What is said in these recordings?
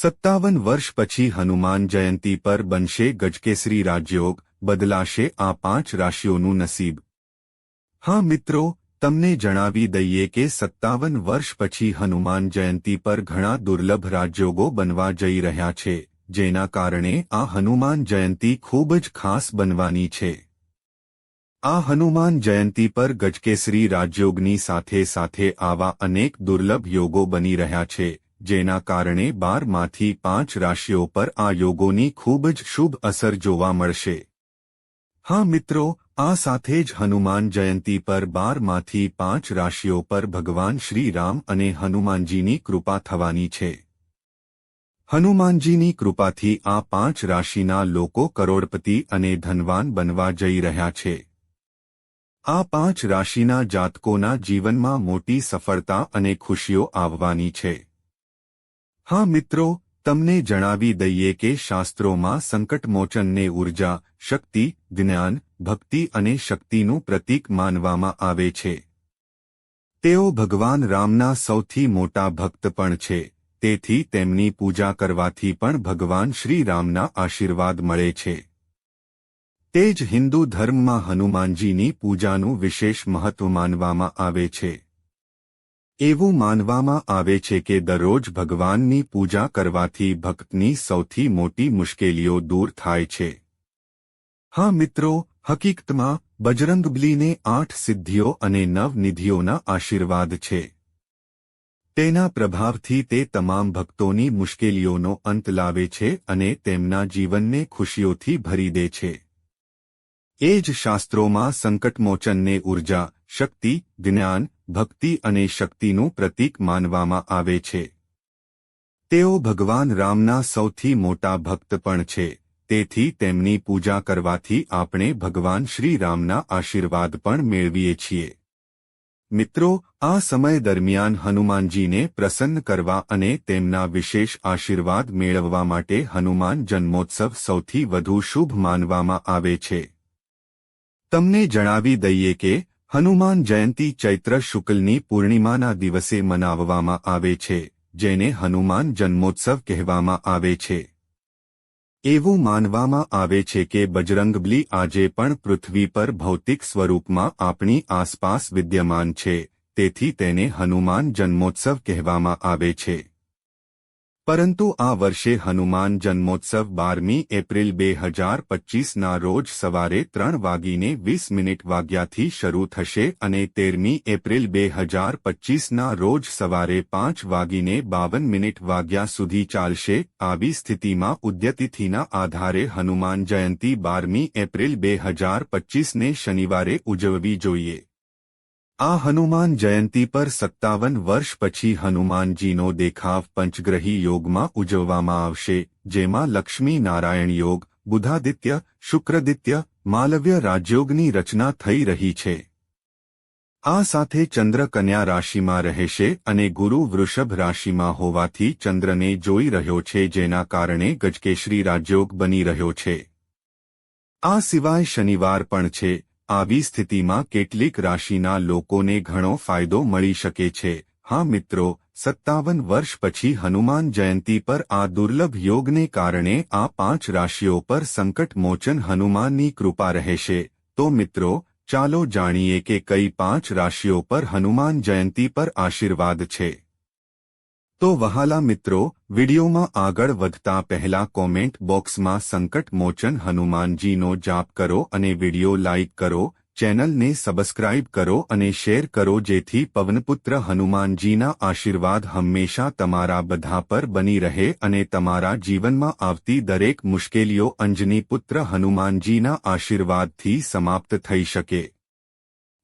સત્તાવન વર્ષ પછી હનુમાન જયંતી પર બનશે ગજકેસરી રાજયોગ, બદલાશે આ પાંચ રાશિઓનું નસીબ. હા મિત્રો, તમને જણાવી દઈએ કે સત્તાવન વર્ષ પછી હનુમાન જયંતી પર ઘણા દુર્લભ રાજયોગો બનવા જઈ રહ્યા છે, જેના કારણે આ હનુમાન જયંતી ખૂબ જ ખાસ બનવાની છે. આ હનુમાન જયંતી પર ગજકેસરી રાજયોગની સાથે સાથે આવા અનેક દુર્લભ યોગો બની રહ્યા છે જેના કારણે બારમાંથી પાંચ રાશિઓ પર આ યોગોની ખૂબ જ શુભ અસર જોવા મળશે. હા મિત્રો, આ સાથે જ હનુમાન જયંતી પર બારમાંથી પાંચ રાશિઓ પર ભગવાન શ્રી રામ અને હનુમાનજીની કૃપા થવાની છે. હનુમાનજીની કૃપાથી આ પાંચ રાશિના લોકો કરોડપતિ અને ધનવાન બનવા જઈ રહ્યા છે. આ પાંચ રાશિના જાતકોના જીવનમાં મોટી સફળતા અને ખુશીઓ આવવાની છે. હા મિત્રો, તમને જણાવી દઈએ કે શાસ્ત્રોમાં સંકટમોચનને ઊર્જા, શક્તિ, જ્ઞાન, ભક્તિ અને શક્તિનું પ્રતીક માનવામાં આવે છે. તેઓ ભગવાન રામના સૌથી મોટા ભક્ત પણ છે. તેથી તેમની પૂજા કરવાથી પણ ભગવાન શ્રી રામના આશીર્વાદ મળે છે. તે જ હિન્દુ ધર્મમાં હનુમાનજીની પૂજાનું વિશેષ મહત્વ માનવામાં આવે છે. એવું માનવામાં આવે છે કે દરરોજ ભગવાનની પૂજા કરવાથી ભક્તની સૌથી મોટી મુશ્કેલીઓ દૂર થાય છે. હા મિત્રો, હકીકતમાં બજરંગબલીને આઠ સિદ્ધિઓ અને નવ નિધિઓના આશીર્વાદ છે. તેના પ્રભાવથી તે તમામ ભક્તોની મુશ્કેલીઓનો અંત લાવે છે અને તેમના જીવનને ખુશીઓથી ભરી દે છે. એ જ શાસ્ત્રોમાં સંકટમોચનને ઊર્જા, શક્તિ, જ્ઞાન ભક્તિ અને શક્તિનું પ્રતીક માનવામાં આવે છે. તેઓ ભગવાન રામના સૌથી મોટા ભક્ત પણ છે, તેથી તેમની પૂજા કરવાથી આપણે ભગવાન શ્રી રામના આશીર્વાદ પણ મેળવીએ છીએ. મિત્રો, આ સમય દરમિયાન હનુમાનજીને પ્રસન્ન કરવા અને તેમના વિશેષ આશીર્વાદ મેળવવા માટે હનુમાન જન્મોત્સવ સૌથી વધુ શુભ માનવામાં આવે છે. તમને જણાવી દઈએ કે હનુમાન જયંતી ચૈત્ર શુક્લની પૂર્ણિમાના દિવસે મનાવવામાં આવે છે, જેને હનુમાન જન્મોત્સવ કહેવામાં આવે છે. એવું માનવામાં આવે છે કે બજરંગબલી આજે પણ પૃથ્વી પર ભૌતિક સ્વરૂપમાં આપણી આસપાસ વિદ્યમાન છે, તેથી તેને હનુમાન જન્મોત્સવ કહેવામાં આવે છે. પરંતુ આ વર્ષે હનુમાન જન્મોત્સવ બારમી એપ્રિલ બે હજાર પચ્ચીસના રોજ સવારે ત્રણ વાગીને વીસ મિનિટ વાગ્યાથી શરૂ થશે અને તેરમી એપ્રિલ બે હજાર પચ્ચીસના રોજ સવારે પાંચ વાગીને બાવન મિનિટ વાગ્યા સુધી ચાલશે. આવી સ્થિતિમાં ઉદ્યતિથિના આધારે હનુમાન જયંતી બારમી એપ્રિલ બે હજાર પચ્ચીસને શનિવારે ઉજવવી જોઈએ. આ હનુમાન જયંતી પર સત્તાવન વર્ષ પછી હનુમાનજીનો દેખાવ પંચગ્રહી યોગમાં ઉજવવામાં આવશે, જેમાં લક્ષ્મી નારાયણ યોગ, બુધાદિત્ય, શુક્રદિત્ય, માલવ્ય રાજયોગની રચના થઈ રહી છે. આ સાથે ચંદ્ર કન્યા રાશિમાં રહેશે અને ગુરુ વૃષભ રાશિમાં હોવાથી ચંદ્રને જોઈ રહ્યો છે જેના કારણે ગજકેશરી રાજયોગ બની રહ્યો છે. આ સિવાય શનિવાર પણ છે આવી સ્થિતિમાં કેટલીક રાશિના લોકોને ઘણો ફાયદો મળી શકે છે. હા મિત્રો, સત્તાવન વર્ષ પછી હનુમાન જયંતી પર આ દુર્લભ યોગને કારણે આ પાંચ રાશિઓ પર સંકટ મોચન હનુમાનની કૃપા રહેશે. તો મિત્રો, ચાલો જાણીએ કે કઈ પાંચ રાશિઓ પર હનુમાન જયંતી પર આશીર્વાદ છે. તો વહાલા મિત્રો, વિડીયોમાં આગળ વધતા પહેલા કોમેન્ટ બોક્સમાં સંકટ મોચન હનુમાનજીનો જાપ કરો અને વીડિયો લાઇક કરો, ચેનલને સબસ્ક્રાઇબ કરો અને શેર કરો જેથી પવનપુત્ર હનુમાનજીના આશીર્વાદ હંમેશા તમારા બધા પર બની રહે અને તમારા જીવનમાં આવતી દરેક મુશ્કેલીઓ અંજની પુત્ર હનુમાનજીના આશીર્વાદથી સમાપ્ત થઈ શકે.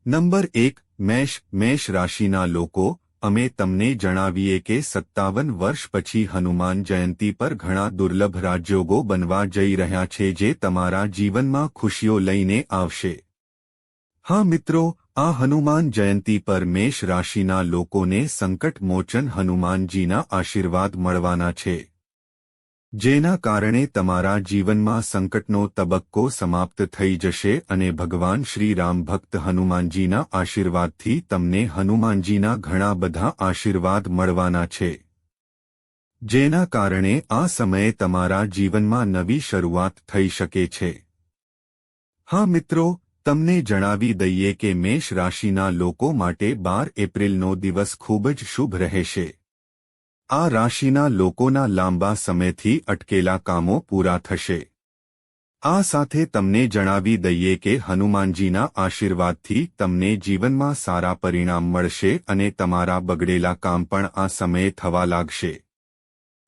નંબર એક, મેષ મેષ રાશિના લોકો અમે તમને જણાવીએ કે સત્તાવન વર્ષ પછી હનુમાન જયંતી પર ઘણા દુર્લભ રાજયોગો બનવા જઈ રહ્યા છે જે તમારા જીવનમાં ખુશીઓ લઈને આવશે. હા મિત્રો, આ હનુમાન જયંતી પર મેષ રાશિના લોકોને સંકટ મોચન હનુમાનજીના આશીર્વાદ મળવાના છે. જેના કારણે તમારા જીવનમાં સંકટનો તબક્કો સમાપ્ત થઈ જશે અને ભગવાન શ્રી રામ ભક્ત હનુમાનજીના આશીર્વાદથી તમને હનુમાનજીના ઘણા બધા આશીર્વાદ મળવાના છે. જેના કારણે આ સમયે તમારા જીવનમાં નવી શરૂઆત થઈ શકે છે. હા મિત્રો, તમને જણાવી દઈએ કે મેષ રાશિના લોકો માટે બાર એપ્રિલનો દિવસ ખૂબ જ શુભ રહેશે. આ રાશિના લોકોના લાંબા સમયથી અટકેલા કામો પૂરા થશે. આ સાથે તમને જણાવી દઈએ કે હનુમાનજીના આશીર્વાદથી તમને જીવનમાં સારા પરિણામ મળશે અને તમારા બગડેલા કામ પણ આ સમયે થવા લાગશે.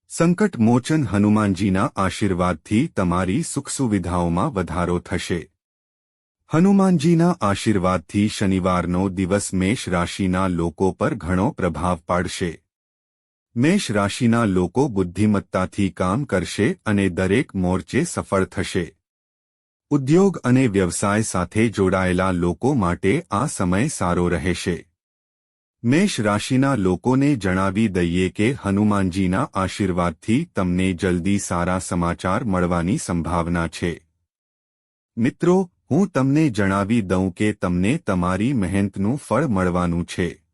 સંકટ મોચન હનુમાનજીના આશીર્વાદથી તમારી સુખ સુવિધાઓમાં વધારો થશે. હનુમાનજીના આશીર્વાદથી શનિવારનો દિવસ મેષ રાશિના લોકો પર ઘણો પ્રભાવ પાડશે. મેષ રાશિના લોકો બુદ્ધિમત્તાથી કામ કરશે અને દરેક મોરચે સફળ થશે. ઉદ્યોગ અને વ્યવસાય સાથે જોડાયેલા લોકો માટે આ સમય સારો રહેશે. મેષ રાશિના લોકોને જણાવી દઈએ કે હનુમાનજીના આશીર્વાદથી તમને જલ્દી સારા સમાચાર મળવાની સંભાવના છે. મિત્રો, હું તમને જણાવી દઉં કે તમને તમારી મહેનતનું ફળ મળવાનું છે.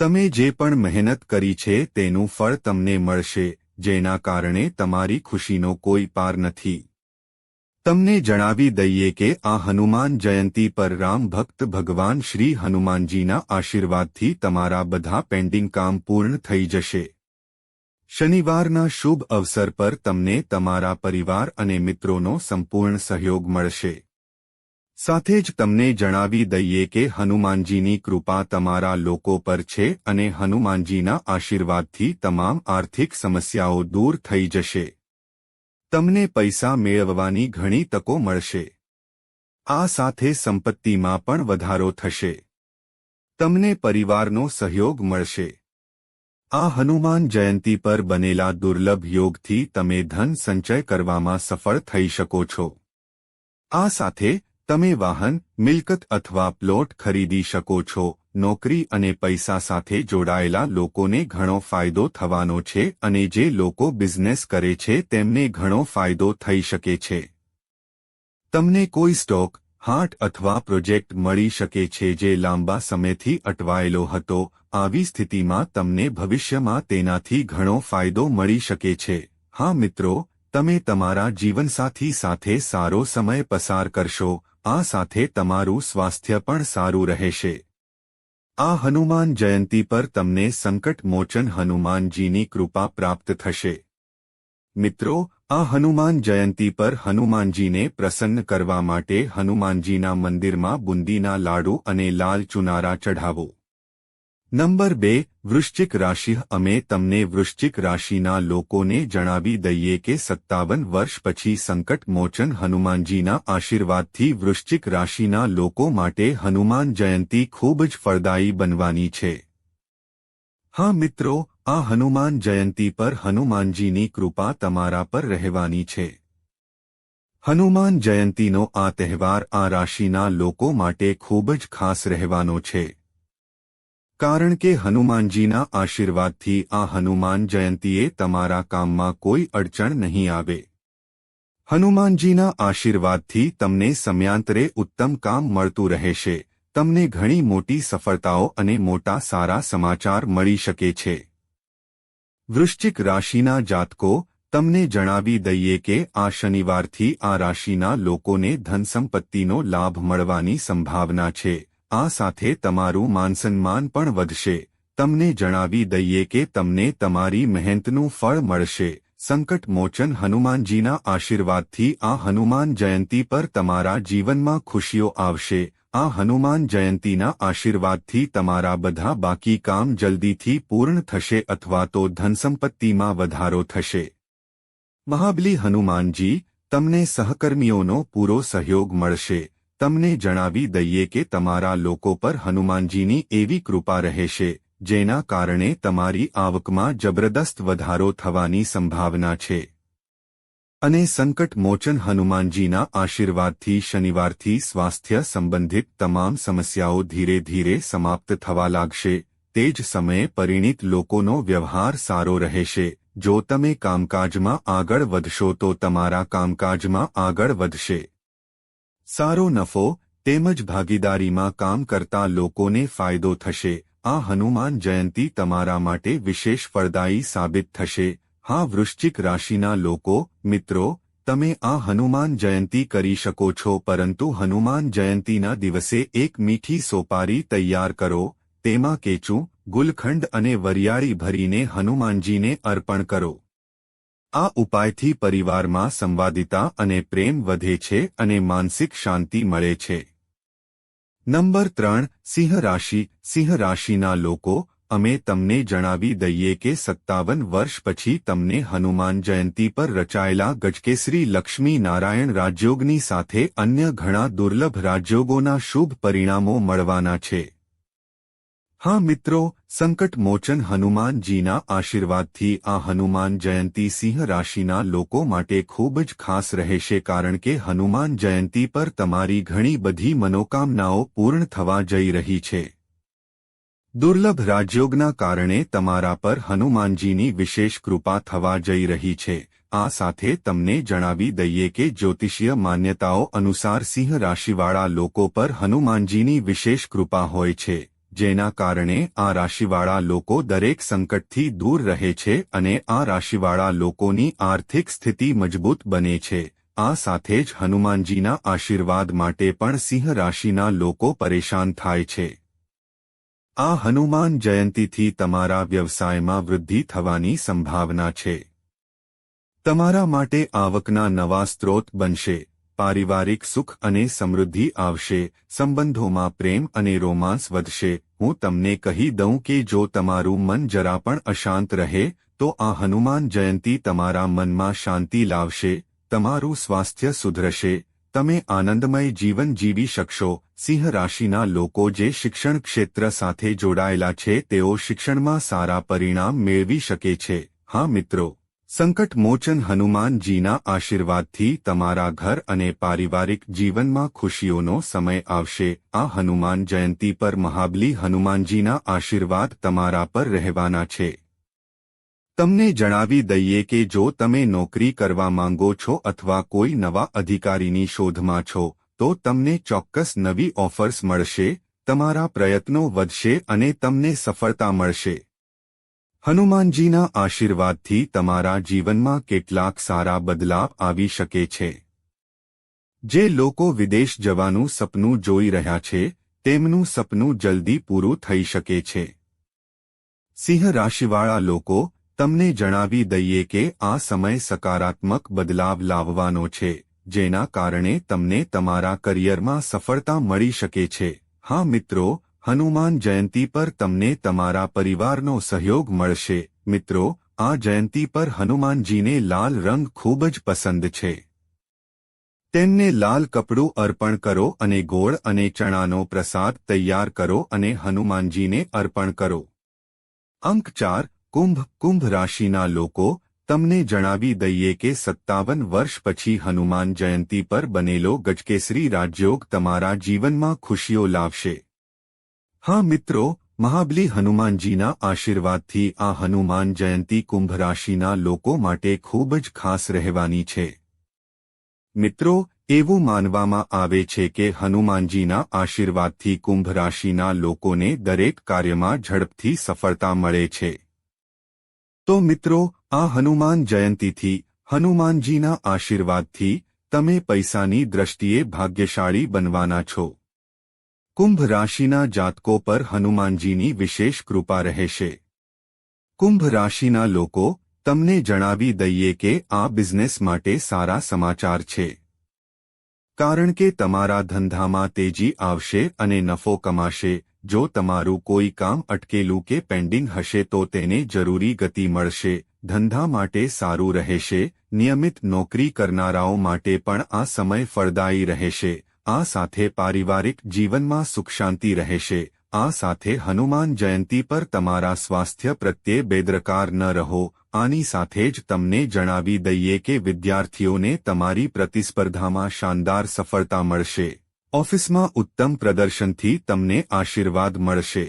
તમે જે પણ મહેનત કરી છે તેનું ફળ તમને મળશે, જેના કારણે તમારી ખુશીનો કોઈ પાર નથી. તમને જણાવી દઈએ કે આ હનુમાન જયંતી પર રામ ભક્ત ભગવાન શ્રી હનુમાનજીના આશીર્વાદથી તમારા બધા પેન્ડિંગ કામ પૂર્ણ થઈ જશે. શનિવારના શુભ અવસર પર તમને તમારા પરિવાર અને મિત્રોનો સંપૂર્ણ સહયોગ મળશે. સાથે જ તમને જણાવી દઈએ કે હનુમાનજીની કૃપા તમારા લોકો પર છે અને હનુમાનજીના આશીર્વાદથી તમામ આર્થિક સમસ્યાઓ દૂર થઈ જશે. તમને પૈસા મેળવવાની ઘણી તકો મળશે. આ સાથે સંપત્તિમાં પણ વધારો થશે. તમને પરિવારનો સહયોગ મળશે. આ હનુમાન જયંતી પર બનેલા દુર્લભ યોગથી તમે ધન સંચય કરવામાં સફળ થઈ શકો છો. આ સાથે તમે વાહન, મિલકત અથવા પ્લોટ ખરીદી શકો છો. નોકરી અને પૈસા સાથે જોડાયેલા લોકોને ઘણો ફાયદો થવાનો છે અને જે લોકો બિઝનેસ કરે છે તેમને ઘણો ફાયદો થઈ શકે છે. તમને કોઈ સ્ટોક, હાર્ટ અથવા પ્રોજેક્ટ મળી શકે છે જે લાંબા સમયથી અટવાયેલો હતો. આવી સ્થિતિમાં તમને ભવિષ્યમાં તેનાથી ઘણો ફાયદો મળી શકે છે. હા મિત્રો, તમે તમારા જીવનસાથી સાથે સારો સમય પસાર કરશો. આ સાથે તમારું સ્વાસ્થ્ય પણ સારું રહેશે. આ હનુમાન જયંતી પર તમને સંકટ મોચન હનુમાનજીની કૃપા પ્રાપ્ત થશે. મિત્રો, આ હનુમાન જયંતી પર હનુમાનજીને પ્રસન્ન કરવા માટે હનુમાનજીના મંદિરમાં બુંદીના લાડુ અને લાલ ચુનારા ચઢાવો. નંબર બે વૃશ્ચિક રાશિ અમે તમને વૃશ્ચિક રાશિના લોકોને જણાવી દઈએ કે સત્તાવન વર્ષ પછી સંકટ મોચન હનુમાનજીના આશીર્વાદથી વૃશ્ચિક રાશિના લોકો માટે હનુમાન જયંતી ખૂબ જ ફળદાયી બનવાની છે હા મિત્રો આ હનુમાન જયંતી પર હનુમાનજીની કૃપા તમારા પર રહેવાની છે હનુમાન જયંતીનો આ તહેવાર આ રાશિના લોકો માટે ખૂબ જ ખાસ રહેવાનો છે કારણ કે હનુમાનજીના આશીર્વાદથી આ હનુમાન જયંતીએ તમારા કામમાં કોઈ અડચણ નહીં આવે. હનુમાનજીના આશીર્વાદથી તમને સમયાંતરે ઉત્તમ કામ મળતું રહેશે. તમને ઘણી મોટી સફળતાઓ અને મોટા સારા સમાચાર મળી શકે છે. વૃશ્ચિક રાશિના જાતકો, તમને જણાવી દઈએ કે આ શનિવારથી આ રાશિના લોકોને ધનસંપત્તિનો લાભ મળવાની સંભાવના છે. આ સાથે તમારું માનસન્માન પણ વધશે. તમને જણાવી દઈએ કે તમને તમારી મહેનતનું ફળ મળશે. સંકટ મોચન હનુમાનજીના આશીર્વાદથી આ હનુમાન જયંતી પર તમારા જીવનમાં ખુશીઓ આવશે. આ હનુમાન જયંતીના આશીર્વાદથી તમારા બધા બાકી કામ જલ્દીથી પૂર્ણ થશે અથવા તો ધનસંપત્તિમાં વધારો થશે. મહાબલી હનુમાનજી, તમને સહકર્મીઓનો પૂરો સહયોગ મળશે. તમને જણાવી દઈએ કે તમારા લોકો પર હનુમાનજીની એવી કૃપા રહેશે, જેના કારણે તમારી આવકમાં જબરદસ્ત વધારો થવાની સંભાવના છે. અને સંકટ મોચન હનુમાનજીના આશીર્વાદથી શનિવારથી સ્વાસ્થ્ય સંબંધિત તમામ સમસ્યાઓ ધીરે ધીરે સમાપ્ત થવા લાગશે, તે જ સમયે પરિણીત લોકોનો વ્યવહાર સારો રહેશે. જો તમે કામકાજમાં આગળ વધશો તો તમારા કામકાજમાં આગળ વધશે. સારો નફો તેમજ ભાગીદારીમાં કામ કરતા લોકોને ફાયદો થશે. આ હનુમાન જયંતી તમારા માટે વિશેષ ફળદાયી સાબિત થશે. હા, વૃશ્ચિક રાશિના લોકો, મિત્રો, તમે આ હનુમાન જયંતી કરી શકો છો, પરંતુ હનુમાન જયંતીના દિવસે એક મીઠી સોપારી તૈયાર કરો. તેમાં કેચું, ગુલખંડ અને વરિયાળી ભરીને હનુમાનજીને અર્પણ કરો. આ ઉપાયથી પરિવારમાં સંવાદિતા અને પ્રેમ વધે છે અને માનસિક શાંતિ મળે છે. નંબર ત્રણ, સિંહ રાશિ. સિંહ રાશિના લોકો, અમે તમને જણાવી દઈએ કે સત્તાવન વર્ષ પછી તમને હનુમાન જયંતી પર રચાયેલા ગજકેસરી લક્ષ્મી નારાયણ રાજયોગની સાથે અન્ય ઘણા દુર્લભ રાજયોગોના શુભ પરિણામો મળવાના છે. હા મિત્રો, સંકટ મોચન હનુમાનજીના આશીર્વાદથી આ હનુમાન જયંતી સિંહ રાશિના લોકો માટે ખૂબ જ ખાસ રહેશે કારણ કે હનુમાન જયંતી પર તમારી ઘણી બધી મનોકામનાઓ પૂર્ણ થવા જઈ રહી છે. દુર્લભ રાજયોગના કારણે તમારા પર હનુમાનજીની વિશેષ કૃપા થવા જઈ રહી છે. આ સાથે તમને જણાવી દઈએ કે જ્યોતિષીય માન્યતાઓ અનુસાર સિંહ રાશિવાળા લોકો પર હનુમાનજીની વિશેષ કૃપા હોય છે. જેના કારણે આ રાશિવાળા લોકો દરેક સંકટથી દૂર રહે છે અને આ રાશિવાળા લોકોની આર્થિક સ્થિતિ મજબૂત બને છે. આ સાથે જ હનુમાનજીના આશીર્વાદ માટે પણ સિંહ રાશિના લોકો પરેશાન થાય છે. આ હનુમાન જયંતીથી તમારા વ્યવસાયમાં વૃદ્ધિ થવાની સંભાવના છે. તમારા માટે આવકના નવા સ્ત્રોત બનશે. પારિવારિક સુખ અને સમૃદ્ધિ આવશે, સંબંધોમાં પ્રેમ અને રોમાંસ વધશે. હું તમને કહી દઉં કે જો તમારું મન જરા પણ અશાંત રહે, તો આ હનુમાન જયંતી તમારા મનમાં શાંતિ લાવશે, તમારું સ્વાસ્થ્ય સુધરશે, તમે આનંદમય જીવન જીવી શકશો. સિંહ રાશિના લોકો જે શિક્ષણ ક્ષેત્ર સાથે જોડાયેલા છે, તેઓ શિક્ષણમાં સારા પરિણામ મેળવી શકે છે. હા મિત્રો. સંકટ મોચન હનુમાનજીના આશીર્વાદથી તમારા ઘર અને પારિવારિક જીવનમાં ખુશીઓનો સમય આવશે. આ હનુમાન જયંતી પર મહાબલી હનુમાનજીના આશીર્વાદ તમારા પર રહેવાના છે. તમને જણાવી દઈએ કે જો તમે નોકરી કરવા માંગો છો અથવા કોઈ નવા અધિકારીની શોધમાં છો, તો તમને ચોક્કસ નવી ઓફર્સ મળશે, તમારા પ્રયત્નો વધશે અને તમને સફળતા મળશે. હનુમાનજીના આશીર્વાદથી તમારા જીવનમાં કેટલાક સારા બદલાવ આવી શકે છે. જે લોકો વિદેશ જવાનું સપનું જોઈ રહ્યા છે, તેમનું સપનું જલ્દી પૂરું થઈ શકે છે. સિંહ રાશિવાળા લોકો, તમને જણાવી દઈએ કે આ સમય સકારાત્મક બદલાવ લાવવાનો છે, જેના કારણે તમને તમારા કરિયરમાં સફળતા મળી શકે છે. હા મિત્રો હનુમાન જયંતી પર તમને તમારા પરિવારનો સહયોગ મળશે. મિત્રો, આ જયંતી પર હનુમાનજીને લાલ રંગ ખૂબ જ પસંદ છે. તેમને લાલ કપડું અર્પણ કરો અને ગોળ અને ચણાનો પ્રસાદ તૈયાર કરો અને હનુમાનજીને અર્પણ કરો. અંક ચાર, કુંભ. કુંભ રાશિના લોકો, તમને જણાવી દઈએ કે સત્તાવન વર્ષ પછી હનુમાન જયંતી પર બનેલો ગજકેસરી રાજયોગ તમારા જીવનમાં ખુશીઓ લાવશે. હા મિત્રો, મહાબલી હનુમાનજીના આશીર્વાદથી આ હનુમાન જયંતી કુંભ રાશિના લોકો માટે ખૂબ જ ખાસ રહેવાની છે. મિત્રો, એવું માનવામાં આવે છે કે હનુમાનજીના આશીર્વાદથી કુંભ રાશિના લોકોને દરેક કાર્યમાં ઝડપથી સફળતા મળે છે. તો મિત્રો, આ હનુમાન જયંતીથી, હનુમાનજીના આશીર્વાદથી તમે પૈસાની દ્રષ્ટિએ ભાગ્યશાળી બનવાના છો. કુંભ રાશિના જાતકો પર હનુમાનજીની વિશેષ કૃપા રહેશે. કુંભ રાશિના લોકો, તમને જણાવી દઈએ કે આ બિઝનેસ માટે સારા સમાચાર છે. કારણ કે તમારા ધંધામાં તેજી આવશે અને નફો કમાશે, જો તમારું કોઈ કામ અટકેલું કે પેન્ડિંગ હશે તો તેને જરૂરી ગતિ મળશે, ધંધા માટે સારું રહેશે, નિયમિત નોકરી કરનારાઓ માટે પણ આ સમય ફળદાયી રહેશે. આ સાથે પારિવારિક જીવનમાં સુખ શાંતિ રહેશે. આ સાથે હનુમાન જયંતી પર તમારા સ્વાસ્થ્ય પ્રત્યે બેદરકાર ન રહો. આની સાથે જ તમને જણાવી દઈએ કે વિદ્યાર્થીઓને તમારી પ્રતિસ્પર્ધામાં શાનદાર સફળતા મળશે. ઓફિસમાં ઉત્તમ પ્રદર્શનથી તમને આશીર્વાદ મળશે.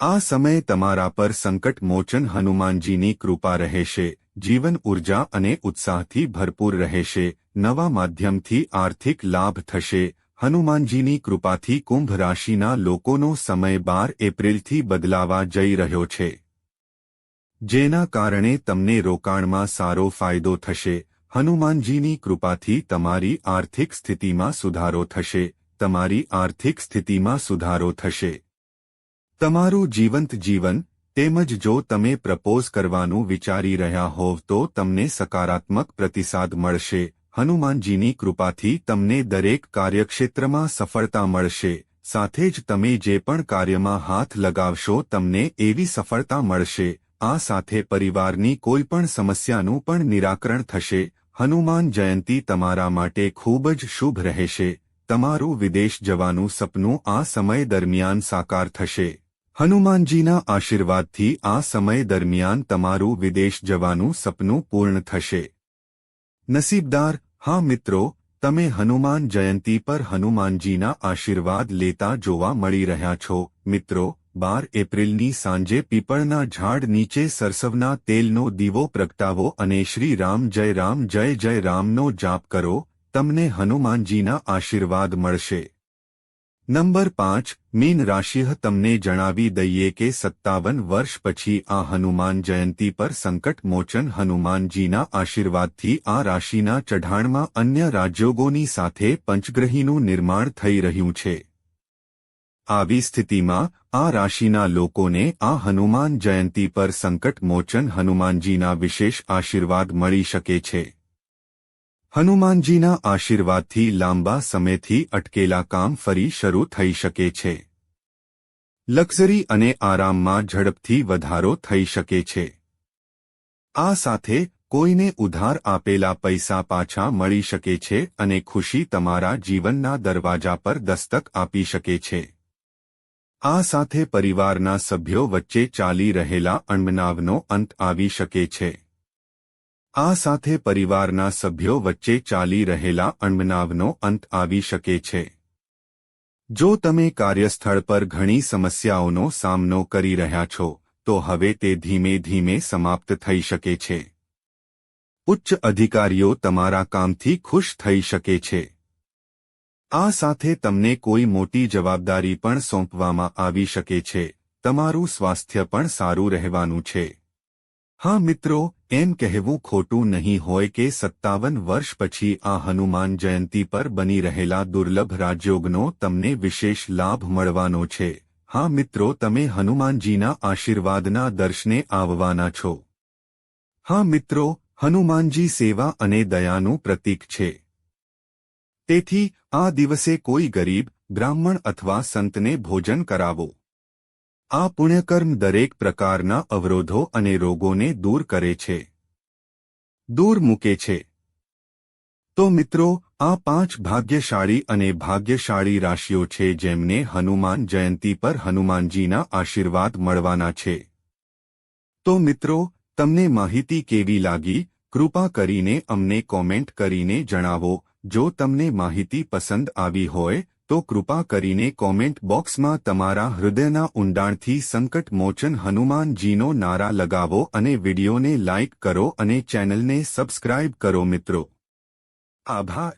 આ સમયે તમારા પર સંકટ મોચન હનુમાનજીની કૃપા રહેશે. જીવન ઊર્જા અને ઉત્સાહથી ભરપૂર રહેશે, નવા માધ્યમથી આર્થિક લાભ થશે, હનુમાનજીની કૃપાથી કુંભ રાશિના લોકોનો સમય બાર એપ્રિલથી બદલાવા જઈ રહ્યો છે. જેના કારણે તમને રોકાણમાં સારો ફાયદો થશે, હનુમાનજીની કૃપાથી તમારી આર્થિક સ્થિતિમાં સુધારો થશે, તમારી આર્થિક સ્થિતિમાં સુધારો થશે. તમારું જીવંત જીવન તેમજ જો તમે પ્રપોઝ કરવાનું વિચારી રહ્યા હોવ તો તમને સકારાત્મક પ્રતિસાદ મળશે. હનુમાનજીની કૃપાથી તમને દરેક કાર્યક્ષેત્રમાં સફળતા મળશે. સાથે જ તમે જે પણ કાર્યમાં હાથ લગાવશો તમને એવી સફળતા મળશે. આ સાથે પરિવારની કોઈ પણ સમસ્યાનું પણ નિરાકરણ થશે. હનુમાન જયંતી તમારા માટે ખૂબ જ શુભ રહેશે. તમારું વિદેશ જવાનું સપનું આ સમય દરમિયાન સાકાર થશે. હનુમાનજીના આશીર્વાદથી આ સમય દરમિયાન તમારું વિદેશ જવાનું સપનું પૂર્ણ થશે. નસીબદાર, હા મિત્રો, તમે હનુમાન જયંતી પર હનુમાનજીના આશીર્વાદ લેતા જોવા મળી રહ્યા છો. મિત્રો, બાર એપ્રિલની સાંજે પીપળના ઝાડ નીચે સરસવના તેલનો દીવો પ્રગટાવો અને શ્રી રામ જય રામ જય જય રામનો જાપ કરો. તમને હનુમાનજીના આશીર્વાદ મળશે. નંબર પાંચ, મીન રાશિહ તમને જણાવી દઈએ કે સત્તાવન વર્ષ પછી આ હનુમાન જયંતી પર સંકટ મોચન હનુમાનજીના આશીર્વાદથી આ રાશિના ચઢાણમાં અન્ય રાજયોગોની સાથે પંચગ્રહીનું નિર્માણ થઈ રહ્યું છે. આવી સ્થિતિમાં, આ રાશિના લોકોને આ હનુમાન જયંતી પર સંકટ મોચન હનુમાનજીના વિશેષ આશીર્વાદ મળી શકે છે. હનુમાનજીના આશીર્વાદથી લાંબા સમયથી અટકેલા કામ ફરી શરૂ થઈ શકે છે. લક્ઝરી અને આરામમાં ઝડપથી વધારો થઈ શકે છે. આ સાથે કોઈને ઉધાર આપેલા પૈસા પાછા મળી શકે છે અને ખુશી તમારા જીવનના દરવાજા પર દસ્તક આપી શકે છે. આ સાથે પરિવારના સભ્યો વચ્ચે ચાલી રહેલા અણમનાવનો અંત આવી શકે છે. આ સાથે પરિવારના સભ્યો વચ્ચે ચાલી રહેલા અણમનાવનો અંત આવી શકે છે. જો તમે કાર્યસ્થળ પર ઘણી સમસ્યાઓનો સામનો કરી રહ્યા છો, તો હવે તે ધીમે ધીમે સમાપ્ત થઈ શકે છે. ઉચ્ચ અધિકારીઓ તમારા કામથી ખુશ થઈ શકે છે. આ સાથે તમને કોઈ મોટી જવાબદારી પણ સોંપવામાં આવી શકે છે. તમારું સ્વાસ્થ્ય પણ સારું રહેવાનું છે. હા મિત્રો, એમ કહેવું ખોટું નહીં હોય કે સત્તાવન વર્ષ પછી આ હનુમાન જયંતી પર બની રહેલા દુર્લભ રાજયોગનો તમને વિશેષ લાભ મળવાનો છે. હા મિત્રો, તમે હનુમાનજીના આશીર્વાદના દર્શને આવવાના છો. હા મિત્રો, હનુમાનજી સેવા અને દયાનું પ્રતીક છે. તેથી, આ દિવસે કોઈ ગરીબ, બ્રાહ્મણ અથવા સંતને ભોજન કરાવો. આ પુણ્યકર્મ દરેક પ્રકારના અવરોધો અને રોગોને દૂર કરે છે. દૂર મૂકે છે. તો મિત્રો, આ પાંચ ભાગ્યશાળી અને ભાગ્યશાળી રાશિઓ છે જેમને હનુમાન જયંતી પર હનુમાનજીના આશીર્વાદ મળવાના છે. તો મિત્રો, તમને માહિતી કેવી લાગી? કૃપા કરીને અમને કોમેન્ટ કરીને જણાવો. જો તમને માહિતી પસંદ આવી હોય તો કૃપા કરીને કોમેન્ટ બોક્સમાં તમારા હૃદયના ઊંડાણથી સંકટ મોચન હનુમાનજીનો નારા લગાવો અને વિડીયોને લાઇક કરો અને ચેનલને સબસ્ક્રાઇબ કરો મિત્રો. આભાર.